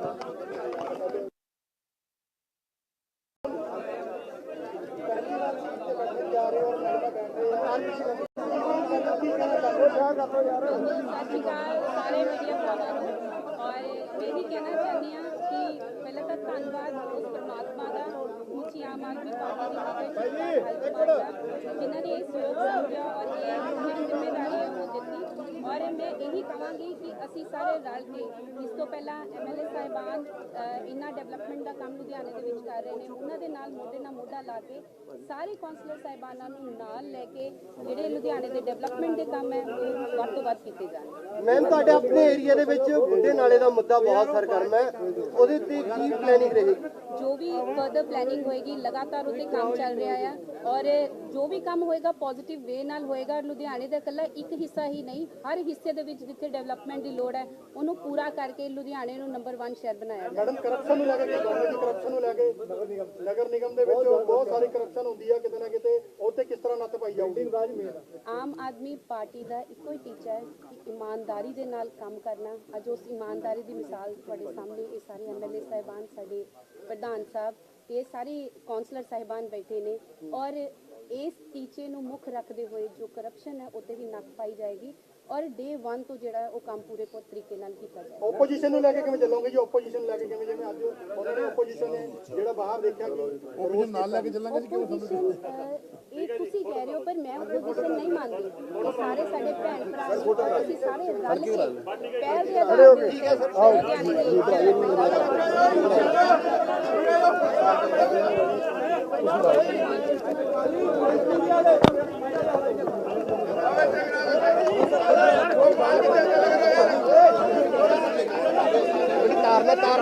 D: ਬਾਅਦ ਚ ਬੰਦੇ ਵੱਖਰੇ
E: ਸਤਿ ਸ਼੍ਰੀ ਅਕਾਲ ਸਾਰੇ ਮੀਡੀਆ ਭਰਾਵਾਂ ਨੂੰ ਔਰ ਮੈਂ ਇਹ ਕਹਿਣਾ ਚਾਹੁੰਦੀ ਹਾਂ ਕਿ ਪਹਿਲਾਂ ਤਾਂ ਧੰਨਵਾਦ ਉਸ ਪਰਮਾਤਮਾ ਦਾ ਮੁੱਛੀ ਆਮ ਆਦਮੀ ਪਾਰਟੀ ਦੀ ਲੀਡਰਸ਼ਿਪ ਦਾ ਜਿਨ੍ਹਾਂ ਨੇ ਇਹ ਸੋਚ ਸਮਝਿਆ ਔਰ ਇਹ ਜਿਹੜੀ ਜ਼ਿੰਮੇਵਾਰੀ ਹੈ ਉਹ ਦਿੱਤੀ ਔਰ ਮੈਂ ਇਹੀ ਕਹਾਂਗੀ ਕਿ ਅਸੀਂ ਸਾਰੇ ਰਲ ਕੇ ਇਸ ਤੋਂ ਪਹਿਲਾਂ ਐਮਐਲਏ ਸਾਹਿਬਾਨ ਅ, ਇੰਨਾ ਡਿਵੈਲਪਮੈਂਟ ਦਾ ਕੰਮ ਲੁਧਿਆਣੇ ਦੇ ਵਿੱਚ ਕਰ ਰਹੇ ਨੇ ਉਹਨਾਂ ਦੇ ਨਾਲ ਮੋਢੇ ਨਾਲ ਮੋਢਾ ਲਾ ਕੇ ਸਾਰੇ ਕੌਂਸਲਰ ਸਾਹਿਬਾਨਾਂ ਨੂੰ ਨਾਲ ਲੈ ਕੇ ਜਿਹੜੇ ਲੁਧਿਆਣੇ ਦੇ ਡਿਵੈਲਪਮੈਂਟ ਦੇ ਕੰਮ ਹੈ ਉਹ ਵੱਧ ਤੋਂ ਵੱਧ ਕੀਤੇ ਜਾਣ
D: ਮੈਮ ਤੁਹਾਡੇ ਆਪਣੇ ਏਰੀਆ ਦੇ ਵਿੱਚ ਬੁੱਢੇ ਨਾਲੇ ਦਾ ਮੁੱਦਾ ਬਹੁਤ ਸਰਗਰਮ ਹੈ। ਉਹਦੇ ਤੇ ਕੀ ਪਲੈਨਿੰਗ ਰਹੇਗੀ?
E: ਜੋ ਵੀ ਫਰਦਰ ਪਲੈਨਿੰਗ ਹੋਏਗੀ ਲਗਾਤਾਰ ਉਤੇ ਕੰਮ ਚੱਲ ਰਿਹਾ ਆ ਔਰ ਜੋ ਵੀ ਕੰਮ ਹੋਏਗਾ ਪੋਜ਼ਿਟਿਵ ਵੇ ਨਾਲ ਹੋਏਗਾ ਲੁਧਿਆਣੇ ਦਾ ਇਕੱਲਾ ਇੱਕ ਹਿੱਸਾ ਹੀ ਨਹੀਂ ਹਰ ਹਿੱਸੇ ਦੇ ਵਿੱਚ ਜਿੱਥੇ ਡਿਵੈਲਪਮੈਂਟ ਦੀ ਲੋੜ ਹੈ ਉਹਨੂੰ ਪੂਰਾ ਕਰਕੇ ਲੁਧਿਆਣੇ ਨੂੰ ਨੰਬਰ 1 ਸ਼ਹਿਰ ਬਣਾਇਆ ਜਾਏ
F: ਮੈਡਮ ਕਰਪਸ਼ਨ ਨੂੰ ਲੈ ਕੇ ਗਵਰਨਮੈਂਟ ਦੀ ਕਰਪਸ਼ਨ ਨੂੰ ਲੈ ਕੇ ਨਗਰ ਨਿਗਮ ਦੇ ਵਿੱਚ ਬਹੁਤ ਸਾਰੀ ਕਰਪਸ਼ਨ ਹੁੰਦੀ ਹੈ ਕਿਤੇ ਨਾ ਕਿਤੇ ਤੇ ਕਿਸ ਤਰ੍ਹਾਂ ਨੱਥ ਪਾਈ ਜਾਊਗੀ
E: ਆਮ ਆਦਮੀ ਪਾਰਟੀ ਦਾ ਇੱਕੋ ਹੀ ਟੀਚਾ ਹੈ ਕਿ ਇਮਾਨਦਾਰੀ ਦੇ ਨਾਲ ਕੰਮ ਕਰਨਾ ਅੱਜ ਉਸ ਇਮਾਨਦਾਰੀ ਦੀ ਮਿਸਾਲ ਤੁਹਾਡੇ ਸਾਹਮਣੇ ਇਹ ਸਾਰੇ ਐਮਐਲਏ ਸਾਹਿਬਾਨ ਸਾਡੇ ਪ੍ਰਧਾਨ ਸਾਹਿਬ, ਇਹ ਸਾਰੇ ਕੌਂਸਲਰ ਸਾਹਿਬਾਨ ਬੈਠੇ ਨੇ ਔਰ ਇਸ ਟੀਚੇ ਨੂੰ ਮੁੱਖ ਰੱਖਦੇ ਹੋਏ ਜੋ ਕਰਪਸ਼ਨ ਹੈ, ਉੱਤੇ ਵੀ ਨੱਕ ਪਾਈ ਜਾਏਗੀ। ਔਰ ਡੇ 1 ਤੋਂ ਜਿਹੜਾ ਹੈ ਉਹ ਕੰਮ ਪੂਰੇ ਪੂਰੇ ਤਰੀਕੇ ਨਾਲ ਕੀਤਾ ਜਾਏਗਾ।
F: ਓਪੋਜੀਸ਼ਨ ਨੂੰ ਲੈ ਕੇ ਕਿਵੇਂ ਚੱਲੋਗੇ ਜੀ? ਓਪੋਜੀਸ਼ਨ ਲੈ ਕੇ ਕਿਵੇਂ ਜਿਵੇਂ ਅੱਜ ਉਹਨਾਂ ਨੇ ਓਪੋਜੀਸ਼ਨ ਨੇ ਜਿਹੜਾ ਬਾਹਰ ਦੇਖਿਆ ਕਿ ਓਪੋਜੀਸ਼ਨ ਨਾਲ ਲੈ ਕੇ
E: Opposition, ਅਹ, ਇਹ ਤੁਸੀਂ ਕਹਿ ਰਹੇ ਹੋ ਪਰ ਮੈਂ ਆਪੋਜੀਸ਼ਨ ਨਹੀਂ ਮੰਨਦੀ। ਇਹ ਸਾਰੇ ਸਾਡੇ ਭੈਣ ਭਰਾ ਨੇ ਔਰ ਅਸੀਂ ਸਾਰੇ ਰਲ ਕੇ ਪਹਿਲ ਦੇ ਆਧਾਰ ਤੇ ਲੁਧਿਆਣੇ ਦੇ
F: ਤਾਰ ਲੈ ਤਾਰ